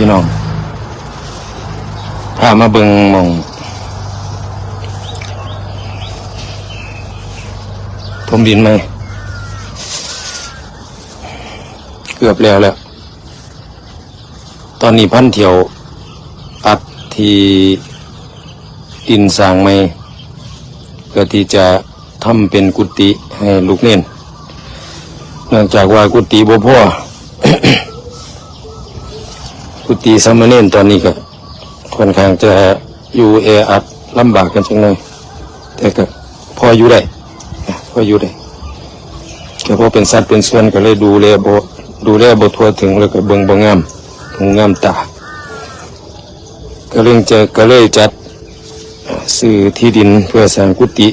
พี่น้องพามาเบิงมองทมดินไหมเกือบแล้วแล้ว ตอนนี้พันเที่ยว อัดที่ดินสางไหมเพื่อที่จะทำเป็นกุฏิให้ลูกเน่นเนื่องจากว่ากุฏิบ่พอ กุฏิสามเณรตอนนี้ก็ค่อนข้างจะอยู่แออัดลำบากกันจังเลยแต่ก็พออยู่ได้พออยู่ได้ก็เพราะเป็นสัตว์เป็นส่วนก็เลยดูแลบดูแลบทัวถึงแล้วก็เบิ่งบ่งามหูงามตาก็เลยจะก็เลยจัดซื้อที่ดินเพื่อสร้างกุฏิ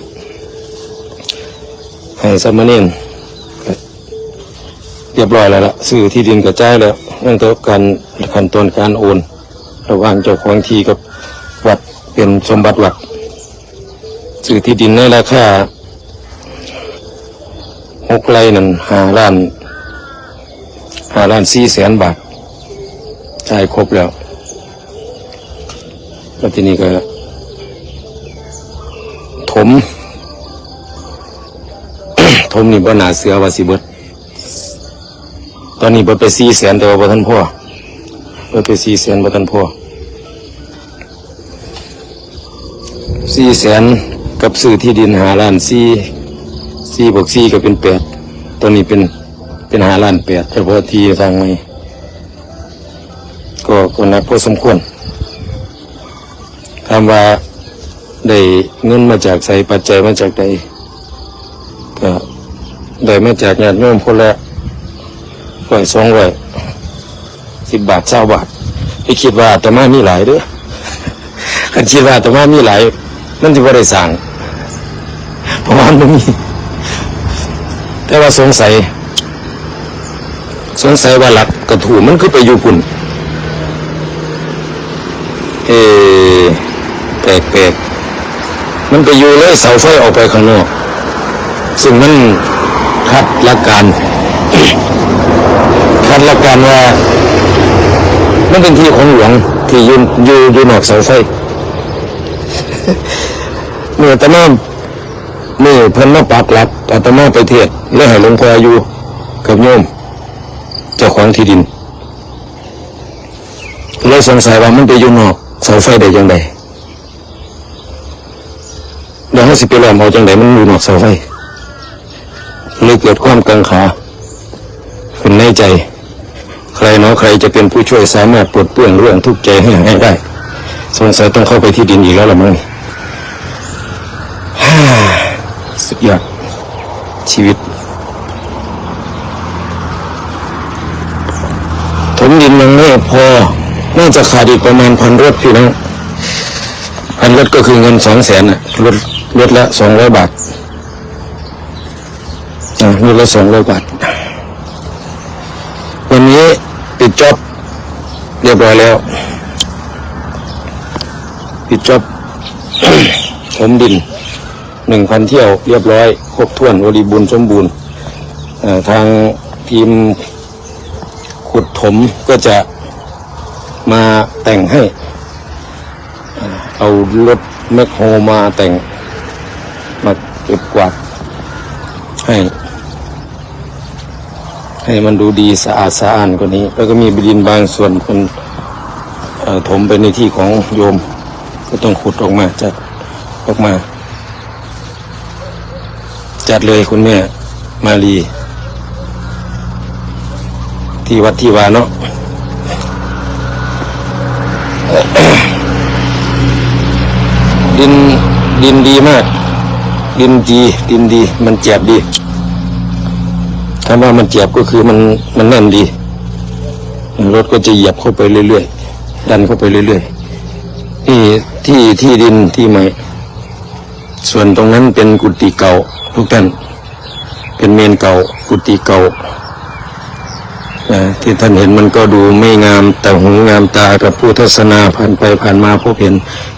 ให้สามเณร เรียบร้อยแล้วล่ะซื้อที่ดินกระจายแล้วนั่นก็การขั้นตอนการโอน ระหว่างเจ้าของที่กับวัดเป็นสมบัติวัดซื้อที่ดินในราคาหกไร่นั่นห้าล้านห้าล้านสี่แสนบาทจ่ายครบแล้วแล้วที่นี้ก็ถม ถมนี่บ่หนาเสือว่าสิเบิดต อนนี้เบิดไปสี่แสนแต่ว่าบ่ทันพ่อเบิดไปสี่แสนบ่ทันพ่อสี่แสนกับซื้อที่ดินหาล้านสี่สี่บวกสี่ก็เป็นแปดตัวนี้เป็นเป็นหาล้านแปดเฉพาะที่ทางไม่ก็ก็นักพอสมควรถามว่าได้เงินมาจากใส่ปัจจัยมาจากใดก็ได้มาจากญาติโยมคนละ ร้อยสองร้อยสิบบาทเศร้าบาทไปคิดว่าอาตมามีหลายเด้อคันคิดว่าอาตมามีหลายนั่นที่ว่าได้สั่งเพราะว่ามันบ่มี แต่ว่าสงสัย สงสัยว่าหลักกระถูมันคือไปอยู่ปุ่นเอแปลกแปลกๆมันไปอยู่เลยเสาไฟออกไปข้างนอก ซึ่งมันขัดหลักการ ขัดหลักการว่า มันเป็นที่ของหลวงที่ยืนอยู่อยู่นอกเสาไฟเมื่อตะนอมนี่เพิ่นมาปักหลักอาตมาไปเทศแล้วให้หลวงพ่ออยู่กับโยมเจ้าของที่ดินเลยสงสัยว่ามันไปอยู่นอกเสาไฟได้ยังไงแล้วให้สิไปล้อมเอาจังไดมันอยู่นอกเสาไฟเลยเกิดความกังขาขึ้นในใจ ใครจะเป็นผู้ช่วยสามารถปลดเปลื้องเรื่องทุกข์ใจให้หายได้ สงสัยต้องเข้าไปที่ดินอีกแล้วละมั้งสุดยอดชีวิตถมดินยังไม่พอ น่าจะขาดอีกประมาณพันรถพี่น้องพันรถก็คือเงินสองแสนอะรถรถละสองร้อยบาทอ่ารถละสองร้อยบาทวันนี้ ปิดจ็อบเรียบร้อยแล้ว ปิดจ็อบถมดินหนึ่งพันเที่ยวเรียบร้อย ครบถ้วนบริบูรณ์สมบูรณ์ทางทีมขุดถมก็จะมาแต่งให้ เอ่อเอารถแมคโฮมาแต่ง มาเก็บกวาดให้ ให้มันดูดีสะอาดสะอ้านกว่านี้ แล้วก็มีดินบางส่วนเป็นถมไปในที่ของโยม ก็ต้องขุดออกมาจัดออกมา จัดเลยคุณแม่มาลีที่วัดที่วาเนาะดินดินดีมาก ดินดีดินดี มันเจ็บดี คำว่ามันเจ็บก็คือมันมันแน่นดี รถก็จะเหยียบเข้าไปเรื่อยๆ ดันเข้าไปเรื่อยๆ นี่ที่ที่ดินที่ใหม่ ส่วนตรงนั้นเป็นกุฏิเก่าทุกท่าน เป็นเมนเก่ากุฏิเก่าที่ท่านเห็นมันก็ดูไม่งามแต่หูงามตากับผู้ทัศนาผ่านไปผ่านมาพบเห็น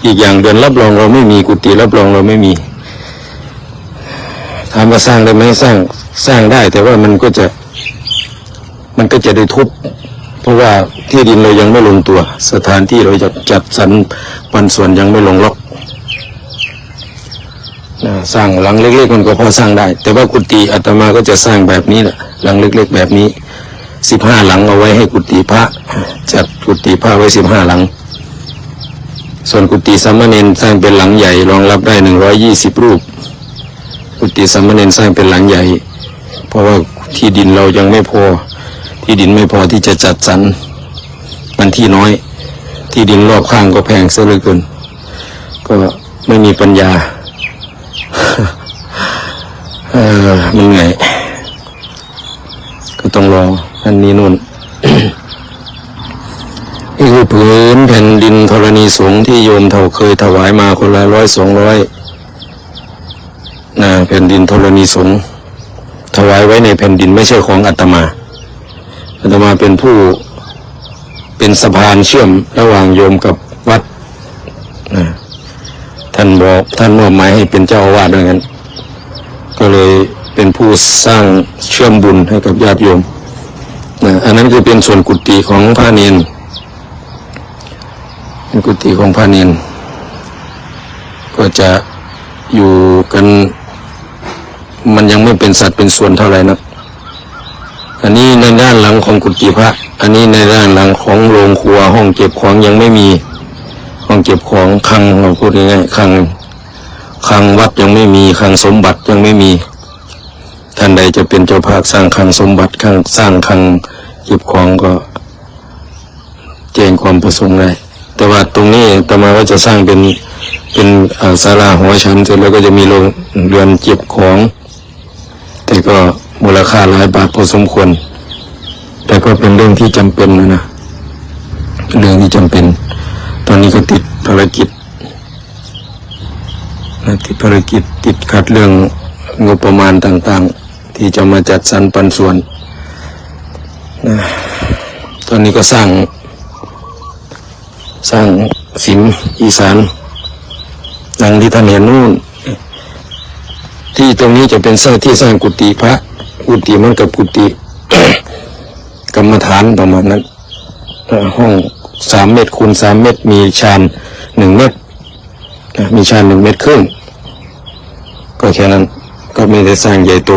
อีกอย่างเดินรับรองเราไม่มีกุฏิรับรองเราไม่มี ถามว่าสร้างได้ไหมสร้างสร้างได้ แต่ว่ามันก็จะ มันก็จะได้ทุบเพราะว่าที่ดินเรายังไม่ลงตัว สถานที่เราจะจัดสรรปันส่วนยังไม่ลงล็อกสร้างหลังเล็กๆมันก็พอสร้างได้ แต่ว่ากุฏิอาตมาก็จะสร้างแบบนี้แหละหลังเล็ก ๆ แบบนี้สิบห้าหลังเอาไว้ให้กุฏิพระ จัดกุฏิพระไว้สิบห้าหลัง ส่วนกุฏิสามเณรสร้างเป็นหลังใหญ่รองรับได้หนึ่งร้อยยี่สิบรูป กุฏิสามเณรสร้างเป็นหลังใหญ่ เพราะว่าที่ดินเรายังไม่พอ ที่ดินไม่พอที่จะจัดสรรมันที่น้อย ที่ดินรอบข้างก็แพงเสียเหลือเกิน ก็ไม่มีปัญญาเออมันเหนื่อยก็ต้องรออันนี้นู่นนี่คือผืนแผ่นดินธรณีสงที่โยมเท่าเคยถวายมาคนละร้อยสองร้อย แผ่นดินธรณีสงฆ์ถวายไว้ในแผ่นดินไม่ใช่ของอาตมาอาตมาเป็นผู้เป็นสะพานเชื่อมระหว่างโยมกับวัดนะท่านบอกท่านมอบหมายให้เป็นเจ้าอาวาสด้วยกันก็เลยเป็นผู้สร้างเชื่อมบุญให้กับญาติโยมนะอันนั้นคือเป็นส่วนกุฏิของพระเนนเป็นกุฏิของพระเนนก็จะอยู่กัน มันยังไม่เป็นสัตว์เป็นส่วนเท่าไหร่นะอันนี้ในด้านหลังของกุฏิพระ อันนี้ในด้านหลังของโรงครัวห้องเก็บของยังไม่มี ห้องเก็บของคลังเราพูดง่ายๆคลังคลังวัดยังไม่มีคลังสมบัติยังไม่มี ท่านใดจะเป็นเจ้าภาพสร้างคลังสมบัติคลังสร้างคลังเก็บของก็แจ้งความประสงค์ได้แต่ว่าตรงนี้ต่อมาว่าจะสร้างเป็นเป็นศาลาหัวชั้นเสร็จแล้วก็จะมีโรงเรือนเก็บของ แต่ก็มูลค่าหลายบาทพอสมควร แต่ก็เป็นเรื่องที่จำเป็นนะนะเรื่องที่จำเป็น ตอนนี้ก็ติดภารกิจนะติดภารกิจติดขัดเรื่องงบประมาณต่างๆ ที่จะมาจัดสรรปันส่วนนะตอนนี้ก็สร้าง สร้างสิมอีสานดังที่ท่านเห็นนู่น ที่ตรงนี้จะเป็นสร้างที่สร้างกุฏิพระ กุฏิมันกับกุฏิกรรมฐานประมาณนั้นห้องสามเมตรคูณสามเมตร มีชานหนึ่งเมตรมีชานหนึ่งเมตรครึ่งก็แค่นั้นก็ไม่ได้สร้างใหญ่โต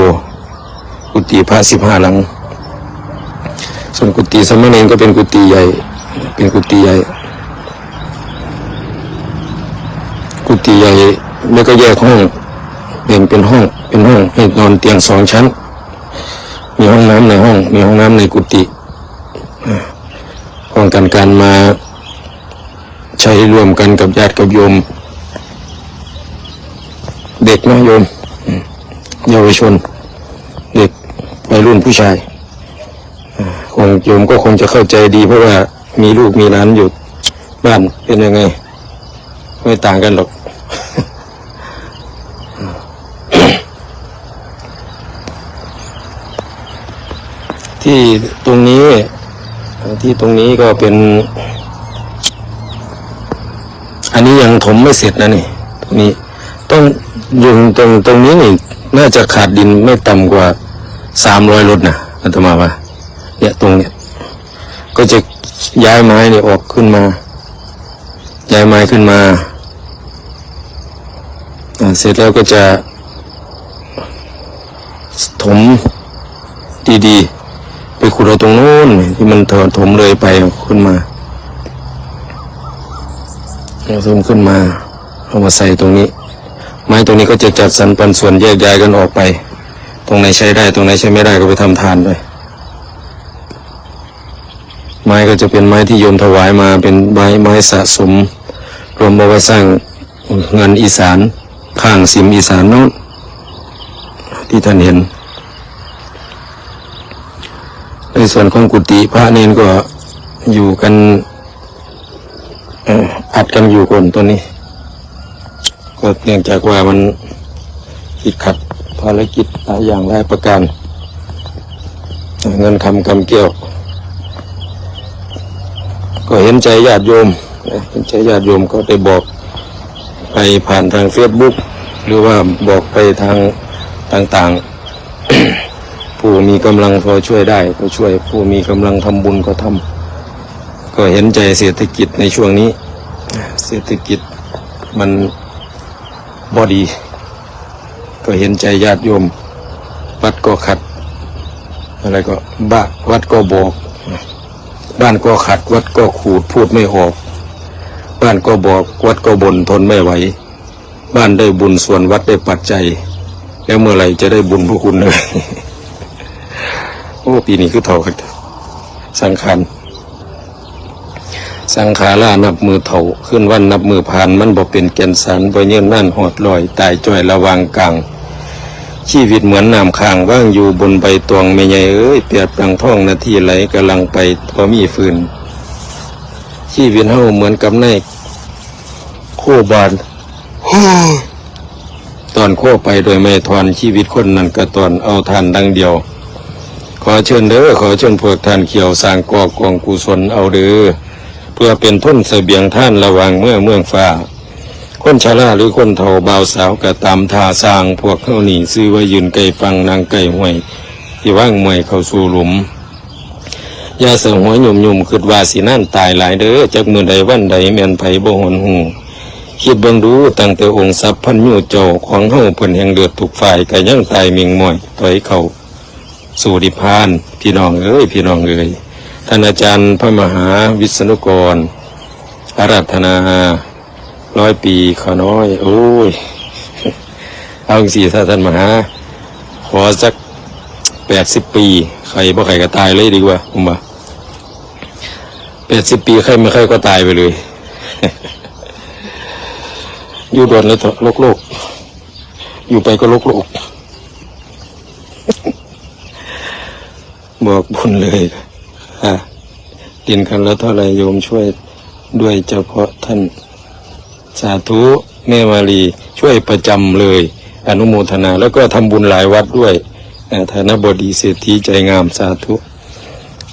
กุฏิพระสิบห้าหลัง ส่วนกุฏิสามเณรก็เป็นกุฏิใหญ่ เป็นกุฏิใหญ่ กุฏิใหญ่แล้วก็แยกห้อง แบ่งเป็นห้อง เป็นห้องให้นอนเตียงสองชั้น มีห้องน้ำในห้อง มีห้องน้ำในกุฏิป้องกันการมาใช้ร่วมกันกับญาติกับโยม เด็กนะโยมเยาวชน เด็กวัยรุ่นผู้ชายอ่าคงโยมก็คงจะเข้าใจดีเพราะว่ามีลูกมีหลานอยู่บ้านเป็นยังไง ไม่ต่างกันหรอก ที่ตรงนี้ที่ตรงนี้ก็เป็น อันนี้ยังถมไม่เสร็จนะนี่ ตรงนี้ต้องยู่ตรงตรงนี้นี่น่าจะขาดดินไม่ต่ำกว่าสามร้อยรถนะอาตมาว่าเนี่ยตรงเนี้ยก็จะย้ายไม้นี่ออกขึ้นมา ย้ายไม้ขึ้นมาอ่าเสร็จแล้วก็จะถมดีๆ ไปขุดเอาตรงโน้นที่มันถอนถมเลยไปขึ้นมาเอาถมขึ้นมาเอามาใส่ตรงนี้ ไม้ตรงนี้ก็จะจัดสรรปันส่วนแยกย้ายกันออกไป ตรงไหนใช้ได้ตรงไหนใช้ไม่ได้ก็ไปทำทานไปไม้ก็จะเป็นไม้ที่โยมถวายมาเป็นไม้ไม้สะสม รวมเอาไว้สร้างเงินอีสานข้างสิมอีสานโน้นที่ท่านเห็น ในส่วนของกุฏิพระเนนก็อยู่กันอัดกันอยู่คนตัวนี้ ก็เนื่องจากว่ามันติดขัดภารกิจหลายอย่างหลายประการ เงินคำกำเกี่ยว ก็เห็นใจญาติโยมเห็นใจญาติโยมก็ได้บอกไปผ่านทางเฟซบุ๊กหรือว่าบอกไปทางต่าง ๆ ผู้มีกำลังพอช่วยได้ก็ช่วย ผู้มีกำลังทำบุญก็ทก็เห็นใจเศรษฐกิจในช่วงนี้ เศรษฐกิจมันบอดี ก็เห็นใจญาติโยม วัดก็ขัด อะไรก็บ้าวัดก็บอก บ้านก็ขัด วัดก็ขูดพูดไม่ออก บ้านก็บอกวัดก็บน่นทนไม่ไหว บ้านได้บุญส่วนวัดได้ปัจจัย แล้วเมื่อไหร่จะได้บุญพวกคุณเลย อ้ปีนี้คือเท่ากันสังขารสังขารานับมือเท่าขึ้นวันนับมือผ่านมันบ่เป็นแก่นสารบ่เยื่นนั่นหอดลอย ตายจ้อยระวางกลาง ชีวิตเหมือนน้ำค้างว่างอยู่บนใบตวงไม่ใหญ่เอ้ยเปียบดังท่องนาทีไหลกำลังไปพอมีฟืน ชีวิตเฮาเหมือนกับในโคบานตอนโคไปโดยไม่ทอนชีวิตคนนั้นก็ตอนเอาทานดังเดียว ขอเชิญเด้อขอเชิญพวกท่านเขียวสร้างก่อกองกุศลเอาเด้อเพื่อเป็นทุนเสบียงท่านระวังเมื่อเมืองฟ้า คนชราหรือคนเฒ่าเบาสาวก็ตามทาสร้างพวกเขานี่ซื้อไว้ยืนไก่ฟังนางไก่ห้วยที่ว่างมวยเข้าสู่หลุมยาเสงหัวหยุ่มยุ่มคิดว่าสินั่นตายหลายเด้อจากมือใดวันใดแม่นไผบ่หนหูคิดเบิ่งดูตั้งแต่องค์ทรัพย์พันยูเจ้าของเฮาเพิ่นแห่งเดือดทุกฝ่ายก็ยังตายเมิงมอยถอยเข้า สู่ดิพาน พี่น้องเอ้ยพี่น้องเอ้ยท่านอาจารย์พระมหาวิษณุกรอาราธนาร้อยปีขอน้อย โอ้ย เอาสี่ถ้าท่านมหา ขอสักแปดสิบปี ใครบ่ใครก็ตายเลยดีกว่าผมว่าแปดสิบปีใครไม่ใครก็ตายไปเลย อยู่โดนเลยเถอะโลกโลก อยู่ไปก็โลกโลก บอกบุญเลยค่ะดินคันละเท่าไรโยมช่วยด้วยเฉพาะท่านสาธุแม่มารีช่วยประจำเลย อนุโมทนาแล้วก็ทำบุญหลายวัดด้วยอ่าฐานบดีเศรษฐีใจงามสาธุ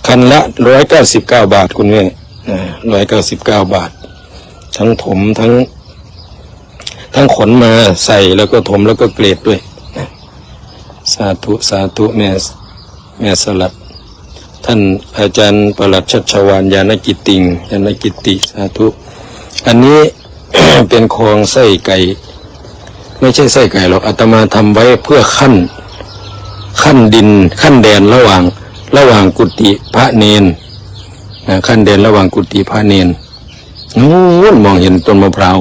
คันละร้อยเก้าสิบเก้าบาทคุณแม่ร้อยเก้าสิบเก้าบาท ทั้งถมทั้ง ทั้งขนมาใส่แล้วก็ถมแล้วก็เกรดด้วย สาธุ สาธุแม่แม่สลัด ท่านอาจารย์ประหลัดชัชวานยานกิตติงยานกิตติสาธุ อันนี้เป็นคองไส้ไก่ ไม่ใช่ไส้ไก่หรอกอาตมาทำไว้เพื่อขั้น ขั้นดิน ขั้นแดนระหว่าง ระหว่างกุฏิพระเนนนะขั้นแดนระหว่างกุฏิพระเนนนู้นมองเห็นต้นมะพร้าว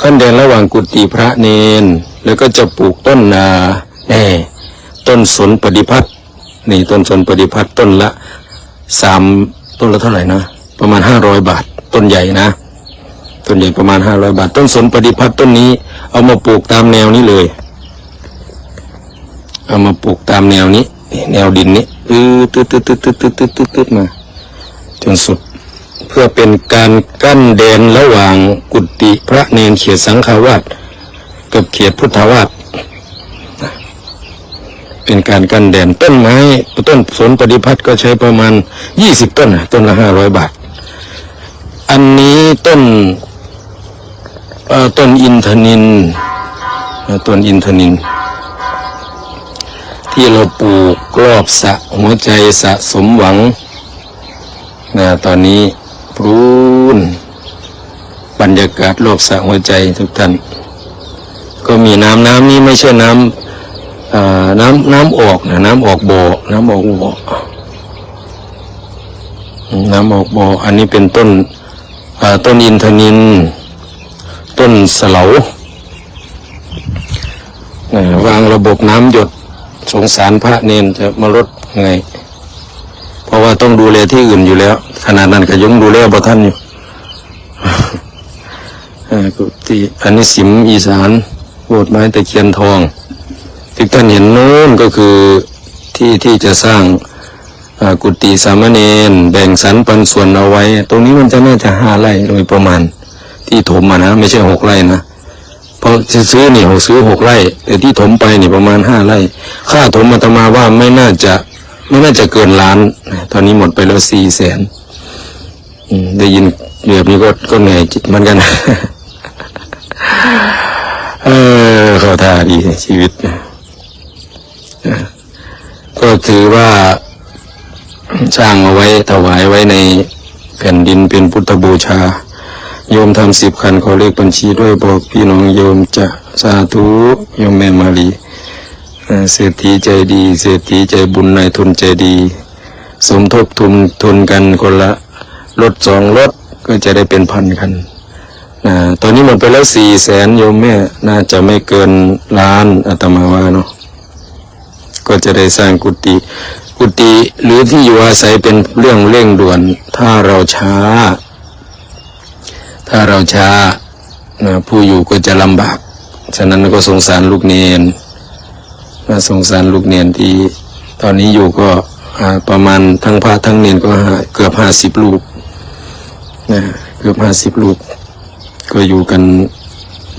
ขั้นแดนระหว่างกุฏิพระเนน แล้วก็จะปลูกต้นนาแน่ต้นสนปฏิพัฒน์ นี่ต้นสนปฏิพัฒน์ต้นละสามต้นละเท่าไหร่นะ ประมาณห้าร้อยบาท ต้นใหญ่นะ ต้นใหญ่ประมาณห้าร้อยบาท ต้นสนปฏิพัฒน์ต้นนี้ เอามาปลูกตามแนวนี้เลย เอามาปลูกตามแนวนี้ แนวดินนี้อือตืดตืดตืดตืดตืดตืดตืดมาจนสุด เพื่อเป็นการกั้นแดนระหว่างกุฏิพระเนนเขีตสังฆาวาสกับเขีตพุทธาวาส เป็นการกันแดนต้นไม้ต้นสนปฏิพัฒน์ก็ใช้ประมาณยี่สิบต้นนะต้นละห้าร้อยบาท อันนี้ต้นต้นอินทนินต้นอินทนิน ที่เราปลูกรอบสะหัวใจสะสมหวังนะตอนนี้ปรูนบรรยากาศโลกสะหัวใจทุกท่าน ก็มีน้ำน้ำนี้ไม่ใช่น้ำ น้ำน้ำออกนะน้ำออกบ่อน้ำออกบ่อน้ำออกบ่ออันนี้เป็นต้นต้นอินทนิน ต้นสเหลาวางระบบน้ำหยดสงสารพระเนนจะมาลดไง เพราะว่าต้องดูแลที่อื่นอยู่แล้ว ขนาดนั้นก็ยังดูแลบ่ท่านอยู่กุฏิอันนี้สิมอีสานโบสถ์ไม้ตะเคียนทอง ที่ท่านเห็นโน้นก็คือที่ที่จะสร้างกุฏิสามเณรแบ่งสรรปันส่วนเอาไว้ ตรงนี้มันจะน่าจะห้าไร่โดยประมาณ ที่ถมมานะ ไม่ใช่หกไร่นะเพราะซื้อนี่หกซื้อหกไร่ แต่ที่ถมไปนี่ประมาณห้าไร่ ค่าถมอาตมาว่าไม่น่าจะไม่น่าจะเกินล้าน ตอนนี้หมดไปแล้วสี่แสนได้ยินแบบนี้ก็ก็เหนื่อยจิตมือนกัน เออเข้าท่าดีชีวิตนะ ก็ถือว่าสร้างเอาไว้ถวายไว้ในแผ่นดินเป็นพุทธบูชา โยมทำสิบคันขอเลขบัญชีด้วยบอกพี่น้องโยมจะสาธุโยมแม่มาลีเอ่อเศรษฐีใจดีเศรษฐีใจบุญนายทุนใจดี สมทบทุนทุนกันคนละรถสองรถก็จะได้เป็นพันคันนะตอนนี้หมดไปแล้วสี่แสนโยมแม่น่าจะไม่เกินล้านอาตมาว่าเนาะ ก็จะได้สร้างกุฏิกุฏิหรือที่อยู่อาศัยเป็นเรื่องเร่งด่วน ถ้าเราช้า ถ้าเราช้านะผู้อยู่ก็จะลำบาก ฉะนั้นก็สงสารลูกเนนนะสงสารลูกเนียนที่ ตอนนี้อยู่ก็ประมาณทั้งพระทั้งเนียนก็เกือบห้าสิบลูกนะเกือบห้าสิบลูก ก็อยู่กัน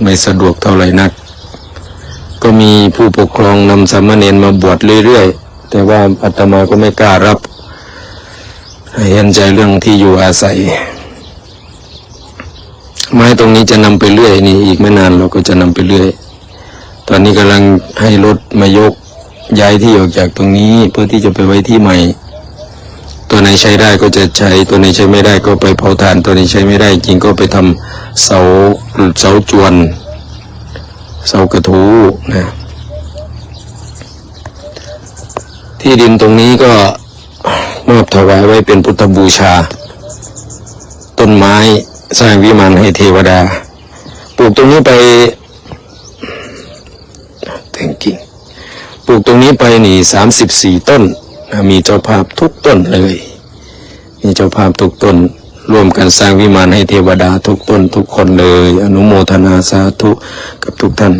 ไม่สะดวกเท่าไหร่นัก ก็มีผู้ปกครองนำสามเณรมาบวชเรื่อยๆ แต่ว่าอาตมาก็ไม่กล้ารับเห็นใจเรื่องที่อยู่อาศัย ไม้ตรงนี้จะนำไปเรื่อยนี่อีกไม่นานเราก็จะนำไปเรื่อย ตอนนี้กำลังให้รถมายกย้ายที่ออกจากตรงนี้เพื่อที่จะไปไว้ที่ใหม่ ตัวไหนใช้ได้ก็จะใช้ ตัวไหนใช้ไม่ได้ก็ไปเผาถ่าน ตัวไหนใช้ไม่ได้จริงก็ไปทำเสาเสาจวน เสากระทูนะที่ดินตรงนี้ก็มอบถวายไว้เป็นพุทธบูชา ต้นไม้สร้างวิมานให้เทวดา ปลูกตรงนี้ไปแต่งกิ่งปลูกตรงนี้ไปนี่สามสิบสี่ต้น มีเจ้าภาพทุกต้นเลย มีเจ้าภาพทุกต้น ร่วมกันสร้างวิมานให้เทวดาทุกตนทุกคนเลย อนุโมทนาสาธุกับทุกท่าน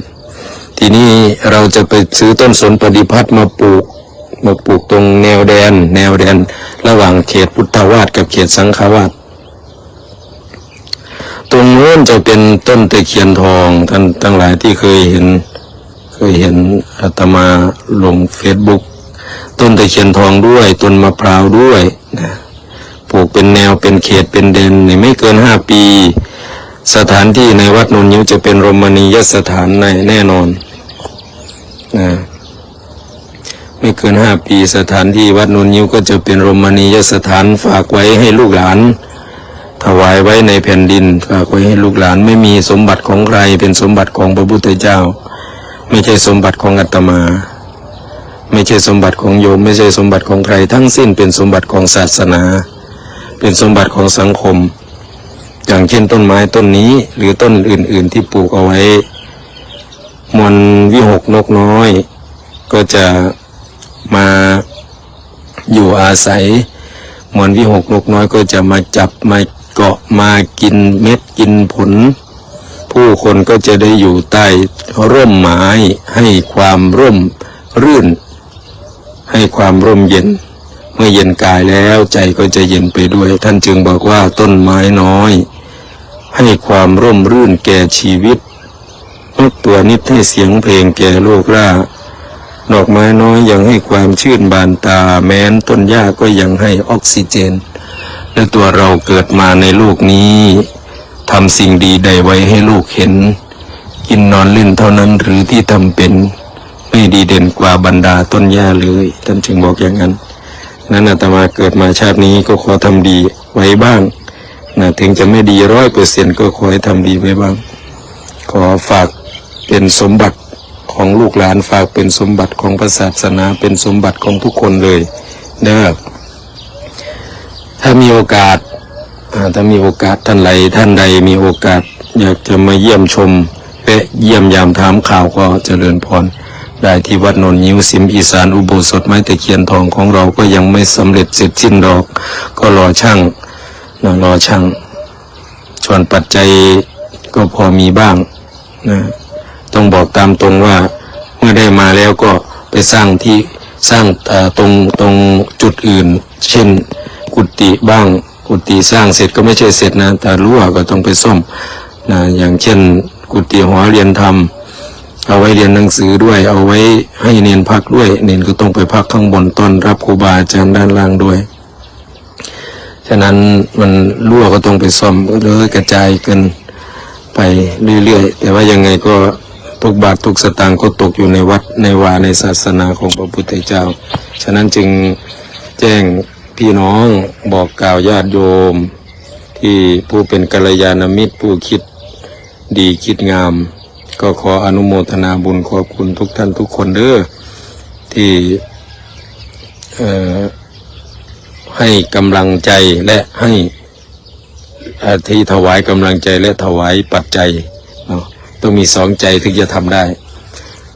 ทีนี้เราจะไปซื้อต้นสนปฏิพัฒน์มาปลูกมาปลูกตรงแนวแดน แนวแดน ระหว่างเขตพุทธวาสกับเขตสังฆวาสตรงนู้นจะเป็นต้นตะเคียนทองท่านทั้งหลายที่เคยเห็น เคยเห็นอาตมาลงเฟซบุ๊กต้นตะเคียนทองด้วย ต้นมะพร้าวด้วยนะ ปลูกเป็นแนวเป็นเขตเป็นเดนในไม่เกินห้าปี สถานที่ในวัดนนยิ้วจะเป็นรมณียสถานในแน่นอนนะไม่เกินห้าปีสถานที่วัดนนยิ้วก็จะเป็นรมณียสถานฝากไว้ให้ลูกหลาน ถวายไว้ในแผ่นดินฝากไว้ให้ลูกหลานไม่มีสมบัติของใครเป็นสมบัติของพระพุทธเจ้า ไม่ใช่สมบัติของอาตมา ไม่ใช่สมบัติของโยม ไม่ใช่สมบัติของใคร ทั้งสิ้นเป็นสมบัติของศาสนา เป็นสมบัติของสังคม อย่างเช่นต้นไม้ต้นนี้ หรือต้นอื่น ๆ ที่ปลูกเอาไว้ มวลวิหกนกน้อย ก็จะมาอยู่อาศัย มวลวิหกนกน้อยก็จะมาจับมาเกาะมากินเม็ดกินผล ผู้คนก็จะได้อยู่ใต้ร่มไม้ให้ความร่มรื่น ให้ความร่มเย็น เมื่อเย็นกายแล้วใจก็จะเย็นไปด้วย ท่านจึงบอกว่าต้นไม้น้อย ให้ความร่มรื่นแก่ชีวิตนกตัวนิดให้เสียงเพลงแก่โลกล่าดอกไม้น้อยยังให้ความชื่นบานตา แม้นต้นหญ้าก็ยังให้ออกซิเจน และตัวเราเกิดมาในโลกนี้ทำสิ่งดีใดไว้ให้ลูกเห็น กินนอนเล่นเท่านั้นหรือที่ทำเป็น ไม่ดีเด่นกว่าบรรดาต้นหญ้าเลย ท่านจึงบอกอย่างนั้น นั้นอาตมาเกิดมาชาตินี้ก็ขอทำดีไว้บ้างนะถึงจะไม่ดีร้อยเปอร์เซ็นก็ขอให้ทำดีไว้บ้าง ขอฝากเป็นสมบัติของลูกหลานฝากเป็นสมบัติของพระศาสนาเป็นสมบัติของทุกคนเลยเด้อถ้ามีโอกาสถ้ามีโอกาสท่านใดท่านใดมีโอกาส อยากจะมาเยี่ยมชมและเยี่ยมยามถามข่าวก็เจริญพร ได้ที่วัดนนยิวสิมอีสานอุโบสถไม้ตะเคียนทองของเราก็ยังไม่สำเร็จเสร็จสิ้นดอก ก็รอช่างนะรอช่างส่วนปัจจัยก็พอมีบ้างนะต้องบอกตามตรงว่าเมื่อได้มาแล้วก็ไปสร้างที่สร้างตรงตรงจุดอื่น เช่นกุฏิบ้าง กุฏิสร้างเสร็จก็ไม่ใช่เสร็จนะแต่รั่วก็ต้องไปซ่อมนะอย่างเช่น กุฏิหอเรียนธรรม เอาไว้เรียนหนังสือด้วย เอาไว้ให้เนนพักด้วย เนนก็ต้องไปพักข้างบนต้อนรับครูบาอาจารย์ด้านล่างด้วย ฉะนั้นมันรั่วก็ต้องไปซ่อมเลยกระจายกันไปเรื่อยๆ แต่ว่ายังไงก็ทุกบาททุกสตางค์ก็ตกอยู่ในวัดในวาในศาสนาของพระพุทธเจ้า ฉะนั้นจึงแจ้งพี่น้องบอกกล่าวญาติโยม ที่ผู้เป็นกัลยาณมิตรผู้คิดดีคิดงาม ก็ขออนุโมทนาบุญขอบคุณทุกท่านทุกคนเด้อที่ให้กำลังใจและให้ที่ถวายกำลังใจและถวายปัจจัยต้องมีสองใจถึงจะทำได้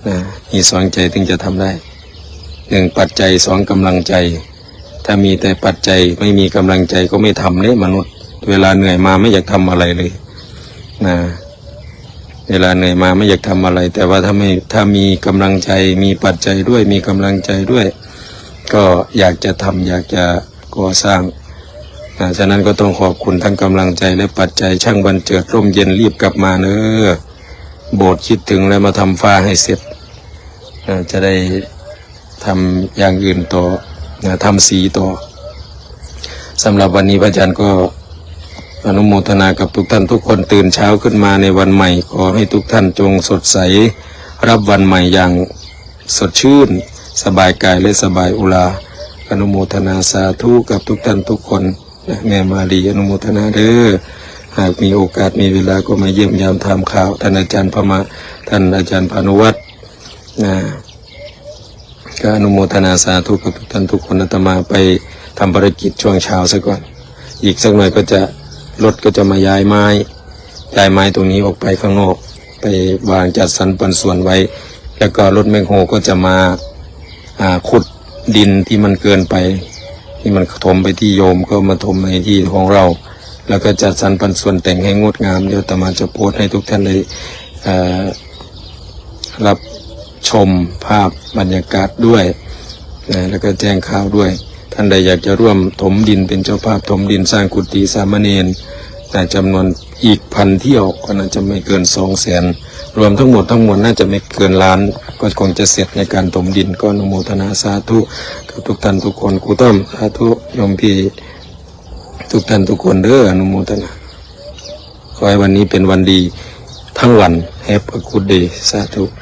นะมีสองใจถึงจะทำได้หนึ่งปัจจัยสองกำลังใจ ถ้ามีแต่ปัจจัยไม่มีกำลังใจก็ไม่ทำเลยมนุษย์ เวลาเหนื่อยมาไม่อยากทำอะไรเลยนะ เวลาเหนื่อยมาไม่อยากทำอะไร แต่ว่าถ้าไม่ถ้ามีกำลังใจมีปัจจัยด้วยมีกำลังใจด้วย ก็อยากจะทำอยากจะก่อสร้างนะฉะนั้นก็ต้องขอบคุณทั้งกำลังใจและปัจจัย ช่างบันเจิดร่มเย็นรีบกลับมาเนอโบสถ์คิดถึงแล้วมาทำฟ้าให้เสร็จนะจะได้ทำอย่างอื่นต่อนะทำสีต่อสำหรับวันนี้พระอาจารย์ก็ อนุโมทนากับทุกท่านทุกคนตื่นเช้าขึ้นมาในวันใหม่ ขอให้ทุกท่านจงสดใส รับวันใหม่อย่างสดชื่น สบายกายและสบายอุราอนุโมทนาสาธุกับทุกท่านทุกคนแม่มาลีอนุโมทนาเด้อหากมีโอกาสมีเวลาก็มาเยี่ยมยามทำข่าว ท่านอาจารย์พมาท่านอาจารย์พานุวัฒน์นะก็อนุโมทนาสาธุกับทุกท่านทุกคนอาตมาไปทำภารกิจช่วงเช้าซะก่อน อีกสักหน่อยก็จะ รถก็จะมาย้ายไม้ย้ายไม้ตรงนี้ออกไปข้างนอกไปวางจัดสรรปันส่วนไว้ แล้วก็รถแมคโฮก็จะมาขุดดินที่มันเกินไป ที่มันถมไปที่โยมก็มาถมในที่ของเรา แล้วก็จัดสรรปันส่วนแต่งให้งดงามเดี๋ยวตมาจะโพสให้ทุกท่านได้เอ่อรับชมภาพบรรยากาศด้วย แล้วก็แจ้งข่าวด้วย ท่านใดอยากจะร่วมถมดินเป็นเจ้าภาพถมดินสร้างกุฏิสามเณรนะจำนวนอีกพันเที่ยวก็น่าจะไม่เกินสองแสนรวมทั้งหมดทั้งมวลน่าจะไม่เกินล้าน ก็คงจะเสร็จในการถมดินก็อนุโมทนาสาธุกับทุกท่านทุกคนครูต้อมสาธุยมพี่ทุกท่านทุกคนเด้ออนุโมทนาขอให้วันนี้เป็นวันดีทั้งวัน Have a good day สาธุ